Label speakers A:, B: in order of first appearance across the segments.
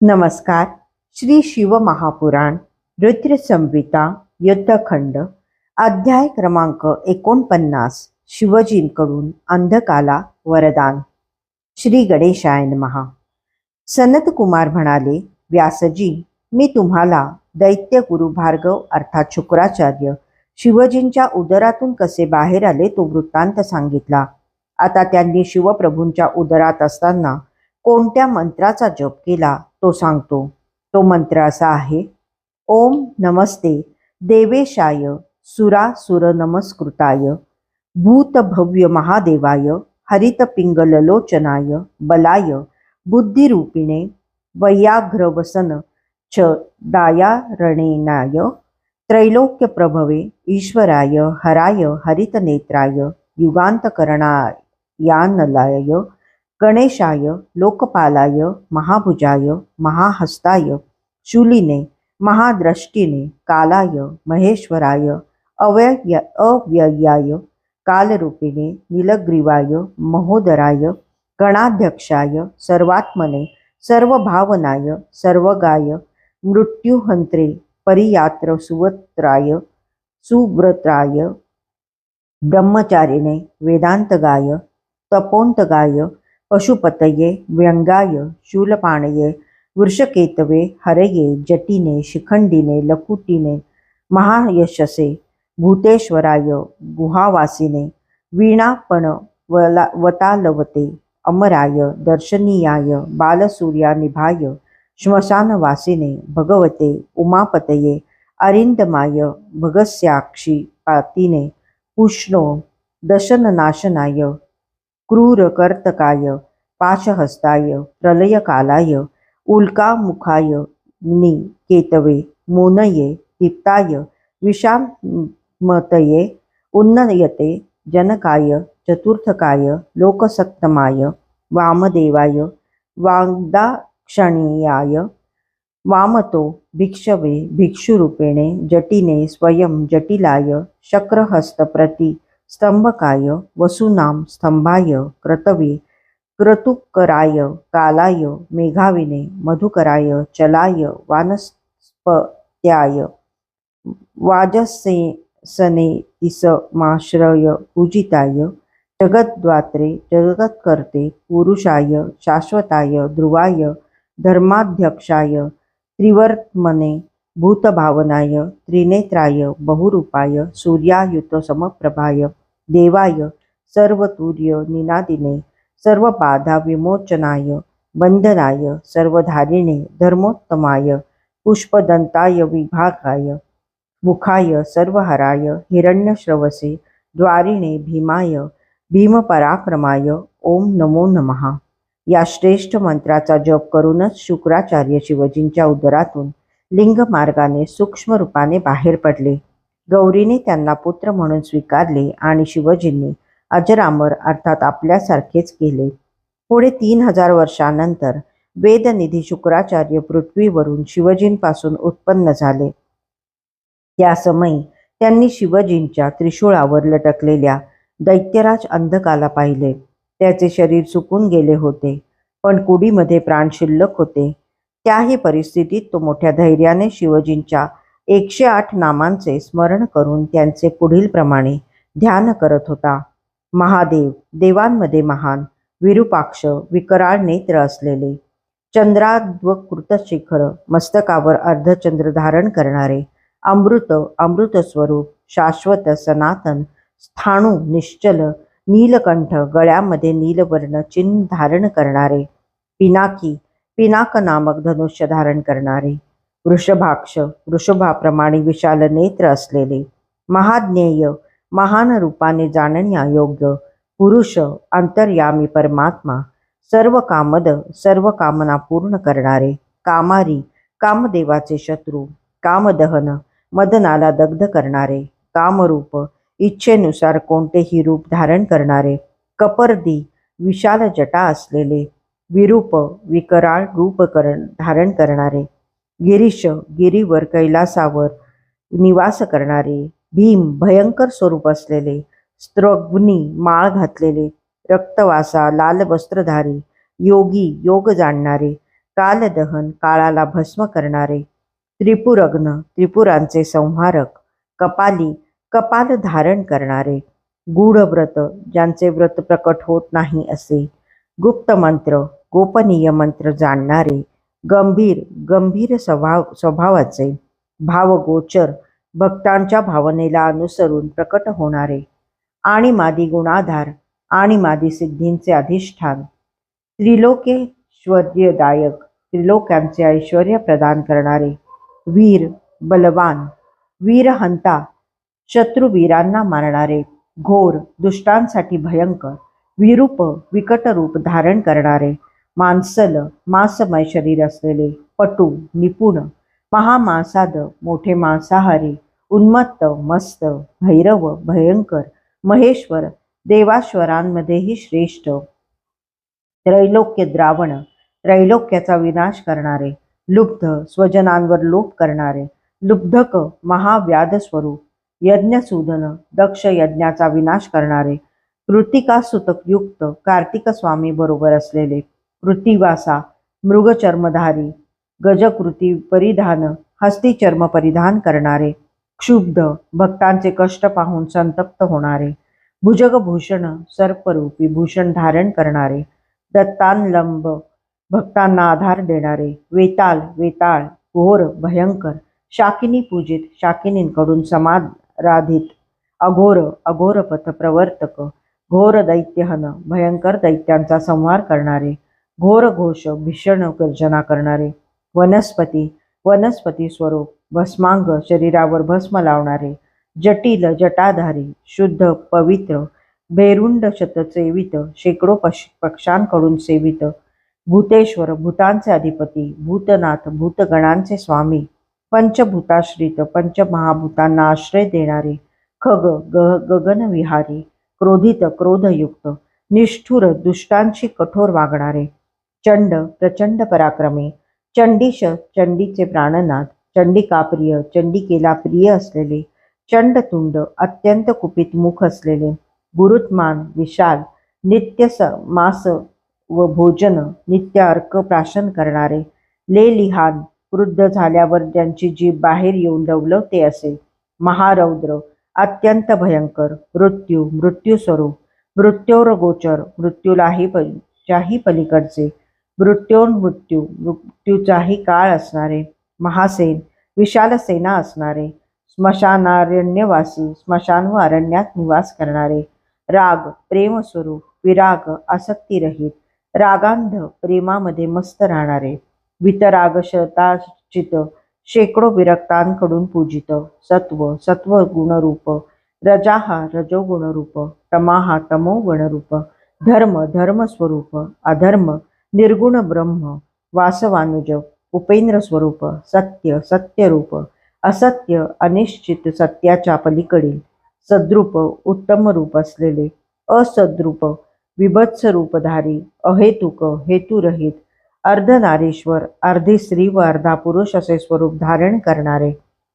A: नमस्कार. श्री शिव महापुराण रुद्र संहिता युद्धखंड अध्याय क्रमांक एकोणपन्नास शिवजींकडून अंधकाला वरदान. श्री गणेशायन महा सनत कुमार म्हणाले व्यासजी मी तुम्हाला दैत्य गुरु भार्गव अर्थात शुक्राचार्य शिवजींच्या उदरातून कसे बाहेर आले तो वृत्तांत सांगितला. आता त्यांनी शिवप्रभूंच्या उदरात असताना कोणत्या मंत्राचा जप केला? तो सांगतो तो मंत्र असा आहे ओम नमस्ते देवेशाय सुरासुर नमस्कृताय भूतभव्य महादेवाय हरितपिंगललोचनाय बलाय बुद्धिरूपिणे वैयाघ्रवसन च दायारणेनाय त्रैलोक्यप्रभवे ईश्वराय हराय हरितनेत्राय युगान्तकरणायानलाय गणेशाय लोकपालाय महाभुजाय महाहस्ताय शूलिने महाद्रष्टीने कालाय महेश्वराय अव्यय अव्ययाय कालरूपिणे नीलग्रीवाय महोदराय गणाध्यक्षाय सर्वात्मने सर्वभावनाय सर्वगाय मृत्युहंत्रे परियात्र सुवत्राय सुव्रत्राय ब्रह्मचारिणे वेदांतगाय तपोंतगाय पशुपतये व्यंगाय शूलपाणये वृषकेतवे हरये जटिने शिखंडिने लकुटीने महायशसे भूतेश्वराय गुहावासिने वीणापण वला वतालवते अमराय दर्शनीयाय बालसूर्यानिभाय श्मशानवासिने भगवते उमापतये अरिंदमाय भगस्याक्षी पातिने पुष्णो दशननाशनाय क्रूरकर्तकाय पाशहस्ताय प्रलयकालाय उल्कामुखाय नि केतवे मोनये दीप्ताय विषामतये उन्नयते जनकाय चतुर्थकाय लोकसत्तमाय वामदेवाय वाग्दाक्षणीयाय वामतो भिक्षवे भिक्षुरूपेणे जटिने स्वयं जटिलाय शक्रहस्तप्रति स्तंभकाय वसूनां स्तंभाय क्रतवे क्रतुकराय कालाय मेघाविने मधुकराय चलाय वानस्पत्याय वाजसेसने तिसमाश्रय पूजिताय जगद्वात्रे जगत्कर्ते पुरुषाय शाश्वताय ध्रुवाय धर्माध्यक्षाय त्रिवर्त्मने भूतभावनाय त्रिनेत्राय बहुरूपाय सूर्यायुत समप्रभाय देवाय सर्वतूर्य निनादिने सर्वबाधा विमोचनाय बंधनाय सर्वधारिणे धर्मोत्तमाय पुष्पदंताय विभागाय मुखाय सर्वहराय हिरण्यश्रवसे द्वारिणे भीमाय भीमपराक्रमाय ओम नमो नमः. या श्रेष्ठ मंत्राचा जप करूनच शुक्राचार्य शिवजींच्या उदरातून लिंग मार्गाने सूक्ष्म रूपाने बाहेर पडले. गौरीने त्यांना पुत्र म्हणून स्वीकारले आणि शिवजींनी अजरामर अर्थात आपल्यासारखेच केले. पुढे तीन हजार वर्षानंतर वेदनिधी शुक्राचार्य पृथ्वीवरून शिवजींपासून उत्पन्न झाले. त्या समयी त्यांनी शिवजींच्या त्रिशूळावर लटकलेल्या दैत्यराज अंधकाला पाहिले. त्याचे शरीर सुकून गेले होते पण कुडीमध्ये प्राण शिल्लक होते. त्याही परिस्थितीत तो मोठ्या धैर्याने शिवजींच्या एकशे आठ नामांचे स्मरण करून त्यांचे पुढील प्रमाणे ध्यान करत होता. महादेव देवांमध्ये महान विरूपाक्ष विकराळ नेत्र असलेले चंद्राद्वकृत शिखर मस्तकावर अर्धचंद्र धारण करणारे अमृत अमृत स्वरूप शाश्वत सनातन स्थाणू निश्चल नीलकंठ गळ्यामध्ये नीलवर्ण चिन्ह धारण करणारे पिनाकी पिनाक नामक धनुष्य धारण करणारे वृषभाक्ष वृषभाप्रमाणे विशाल नेत्र असलेले महाज्ञेय महान रूपाने जाणण्यायोग्य पुरुष अंतर्यामी परमात्मा सर्व कामद सर्व कामना पूर्ण करणारे कामारी कामदेवाचे शत्रू कामदहन मदनाला दग्ध करणारे कामरूप इच्छेनुसार कोणतेही रूप धारण करणारे कपर्दी विशाल जटा असलेले विरूप विकराळ रूपकरण धारण करणारे. गिरीश गिरीवर कैलासावर निवास करणारे. भीम भयंकर स्वरूप असलेले. स्त्रग्नी माळ घातलेले. रक्तवासा लाल वस्त्रधारी. योगी योग जाणणारे. कालदहन काळाला भस्म करणारे. त्रिपुरग्न त्रिपुरांचे संहारक. कपाली कपाल धारण करणारे. गूढ व्रत ज्यांचे व्रत प्रकट होत नाही असे. गुप्त मंत्र गोपनीय मंत्र जाणणारे गंभीर गंभीर स्वभाव स्वभावाचे भावगोचर भक्तांच्या भावनेला अनुसरून प्रकट होणारे आणि मादी गुणाधार आणि मादी सिद्धींचे अधिष्ठान त्रिलोकेश्वर्यदायक त्रिलोक्यांचे ऐश्वर प्रदान करणारे वीर बलवान वीरहंता शत्रुवीरांना मारणारे घोर दुष्टांसाठी भयंकर विरूप विकट रूप धारण करणारे मांसल मांसमय शरीर असलेले पटू निपुण महामांसाद मोठे मांसाहारी उन्मत्त मस्त भैरव भयंकर महेश्वर देवाश्वरांमध्येही श्रेष्ठ. त्रैलोक्य द्रावण त्रैलोक्याचा विनाश करणारे लुब्ध स्वजनांवर लोप करणारे लुब्धक महाव्याधस्वरूप यज्ञसूदन दक्ष यज्ञाचा विनाश करणारे कृतिका सुतकयुक्त कार्तिक स्वामी बरोबर असलेले कृतिवासा मृगचर्मधारी गजकृती परिधान हस्तीचर्म परिधान करणारे क्षुब्ध भक्तांचे कष्ट पाहून संतप्त होणारे भुजगभूषण सर्परूपी भूषण धारण करणारे दत्तानलंब भक्तांना आधार देणारे वेताल वेताळ घोर भयंकर शाकिनी पूजित शाकिनींकडून समाराधित अघोर अघोरपथ प्रवर्तक घोर दैत्यहन भयंकर दैत्यांचा संहार करणारे घोर घोष भीषण गर्जना करणारे वनस्पती वनस्पती स्वरूप भस्मांग शरीरावर भस्म लावणारे जटिल जटाधारी शुद्ध पवित्र भेरुंड शतसेवित शेकडो पश पक्षांकडून सेवित भूतेश्वर भूतांचे अधिपती भूतनाथ भूतगणांचे स्वामी पंचभूताश्रित पंचमहाभूतांना आश्रय देणारे खग ग गगनविहारी क्रोधित क्रोधयुक्त निष्ठुर दुष्टांशी कठोर वागणारे चंड प्रचंड पराक्रमी चंडीश चंडीचे प्राणनाथ चंडिकाप्रिय चंडिकेला प्रिय असलेले चंडतुंड अत्यंत कुपित मुख असलेले गुरुत्मान विशाल नित्य स मास व भोजन नित्य अर्क प्राशन करणारे लेलिहान वृद्ध झाल्यावर ज्यांची जीभ बाहेर येऊन डवलवते असे महारौद्र अत्यंत भयंकर. मृत्यू मृत्यूस्वरूप मृत्योर गोचर. मृत्यूलाही पलीच्याही पलीकडचे. पलीकडचे मृत्योन्मृत्यू मृत्यूचाही काळ असणारे. महासेन विशाल सेना असणारे. स्मशानारण्यवासी स्मशान व अरण्यात निवास करणारे. राग प्रेमस्वरूप विराग आसक्तीरहित. रागांध प्रेमामध्ये मस्त राहणारे. वितराग शताचित शेकडो विरक्तांकडून पूजित. सत्व सत्व गुणरूप. रजाहा रजोगुणरूप. तमाहा तमो गुणरूप. धर्म धर्मस्वरूप. अधर्म निर्गुण ब्रह्म. वासवानुज उपेंद्र स्वरूप सत्य सत्यरूप. असत्य अनिश्चित सत्याच्या पलीकडील सद्रूप उत्तम रूप असलेले. असद्रूप विभत्स रूपधारी अहेतुक हेतुरहित. अर्ध नारेश्वर अर्धी स्त्री व अर्धा पुरुष असे स्वरूप धारण करणारे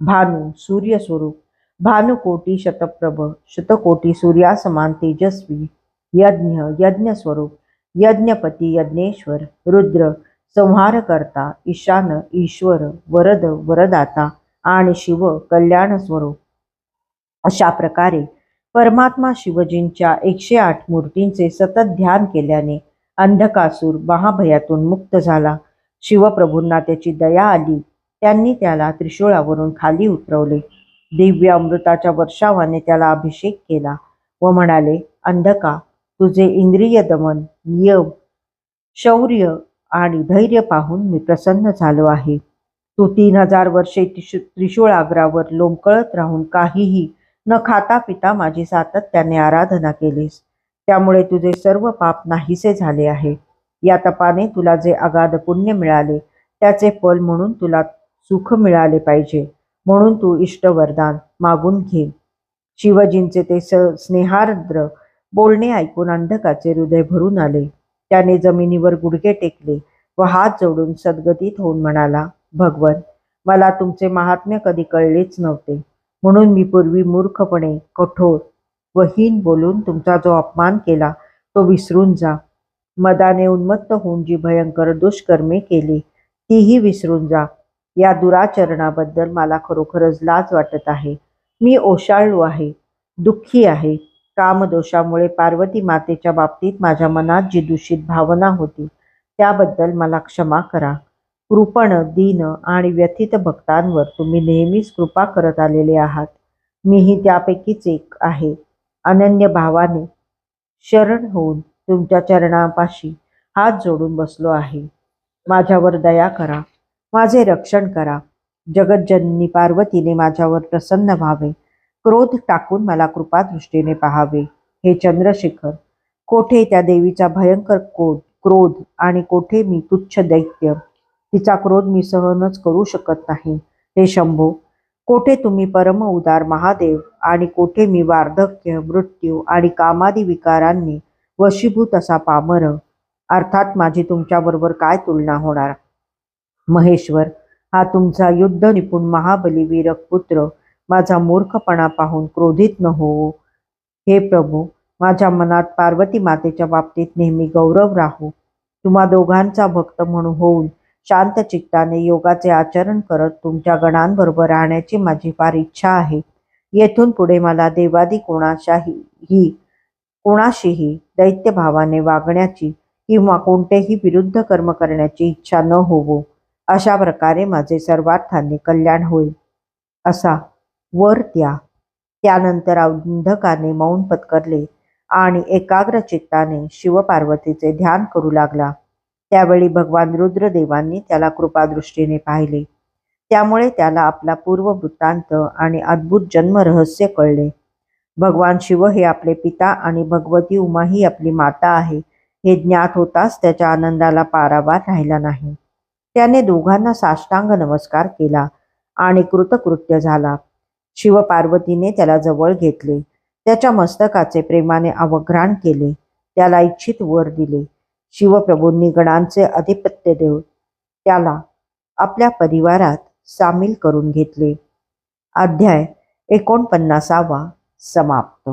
A: भानू सूर्यस्वरूप. भानुकोटी शतप्रभ शतकोटी सूर्यासमान तेजस्वी यज्ञ यज्ञस्वरूप यज्ञपती यज्ञेश्वर रुद्र संहारकर्ता ईशान ईश्वर वरद वरदाता आणि शिव कल्याण स्वरूप. अशा प्रकारे परमात्मा शिवजींच्या एकशे आठ मूर्तींचे सतत ध्यान केल्याने अंधकासूर महाभयातून मुक्त झाला. शिवप्रभूंना त्याची दया आली. त्यांनी त्याला त्रिशूळावरून खाली उतरवले. दिव्य अमृताच्या वर्षावाने त्याला अभिषेक केला व म्हणाले अंधका तुझे इंद्रिय दमन नियम शौर्य आणि धैर्य पाहून मी प्रसन्न झालो आहे. तू तीन हजार वर्षे त्रिशू त्रिशूळाग्रावर लोंबकळत राहून काहीही न खाता पिता माझी सातत्याने आराधना केलीस. त्यामुळे तुझे सर्व पाप नाहीसे झाले आहे. या तपाने तुला जे अगाध पुण्य मिळाले त्याचे फल म्हणून तुला सुख मिळाले पाहिजे. म्हणून तू इष्टवरदान मागून घे. शिवजींचे ते स स्नेहार्द्र बोलणे ऐकून अंधकाचे हृदय भरून आले. त्याने जमिनीवर गुडघे टेकले व हात जोडून सद्गतीत होऊन म्हणाला भगवन मला तुमचे महात्म्य कधी कळलेच नव्हते. म्हणून मी पूर्वी मूर्खपणे कठोर व हीन बोलून तुमचा जो अपमान केला तो विसरून जा. मदाने उन्मत्त होऊन जी भयंकर दुष्कर्मे केली तीही विसरून जा. या दुराचरणाबद्दल मला खरोखरच लाज वाटत आहे. मी ओशाळू आहे दुःखी आहे. कामदोषामुळे पार्वती मातेच्या बाबतीत माझ्या मनात जी दूषित भावना होती त्याबद्दल मला क्षमा करा. कृपण दीन आणि व्यथित भक्तांवर तुम्ही नेहमीच कृपा करत आलेले आहात. मीही त्यापैकीच एक आहे. अनन्य भावाने शरण होऊन तुमच्या चरणापाशी हात जोडून बसलो आहे. माझ्यावर दया करा. माझे रक्षण करा. जगज्जननी पार्वतीने माझ्यावर प्रसन्न व्हावे. क्रोध टाकून मला कृपादृष्टीने पाहावे. हे चंद्रशेखर कोठे त्या देवीचा भयंकर कोध क्रोध आणि कोठे मी तुच्छ दैत्य? तिचा क्रोध मी सहनच करू शकत नाही. हे शंभो कोठे तुम्ही परम उदार महादेव आणि कोठे मी वार्धक्य मृत्यू आणि कामादी विकारांनी वशीभूत असा पामर? अर्थात माझी तुमच्याबरोबर काय तुलना होणार? महेश्वर हा तुमचा युद्ध निपुण महाबली वीरक पुत्र माझा मूर्खपणा पाहून क्रोधित न होवो हे प्रभू माझ्या मनात पार्वती मातेच्या बाबतीत नेहमी गौरव राहू. तुम्हा दोघांचा भक्त म्हणून होऊन शांत चित्ताने योगाचे आचरण करत तुमच्या गणांबरोबर राहण्याची माझी फार इच्छा आहे. येथून पुढे मला देवादी कोणाशाही ही कोणाशीही दैत्यभावाने वागण्याची किंवा कोणतेही विरुद्ध कर्म करण्याची इच्छा न होवो. अशा प्रकारे माझे सर्वार्थाने कल्याण होईल. असा वर द्या. त्यानंतर अंधकाने मौन पत्करले आणि एकाग्र चित्ताने शिवपार्वतीचे ध्यान करू लागला. त्यावेळी भगवान रुद्रदेवांनी त्याला कृपादृष्टीने पाहिले. त्यामुळे त्याला आपला पूर्व वृत्तांत आणि अद्भुत जन्मरहस्य कळले. भगवान शिव हे आपले पिता आणि भगवती उमा ही आपली माता आहे. हे ज्ञात होताच त्याच्या आनंदाला पारावार राहिला नाही. त्याने दोघांना साष्टांग नमस्कार केला आणि कृतकृत्य झाला. शिवपार्वतीने त्याला जवळ घेतले. त्याच्या मस्तकाचे प्रेमाने अवघ्राण केले. त्याला इच्छित वर दिले. शिवप्रभूंनी गणांचे अधिपत्य देऊन त्याला आपल्या परिवारात सामील करून घेतले. अध्याय एकोणपन्नासावा समाप्त.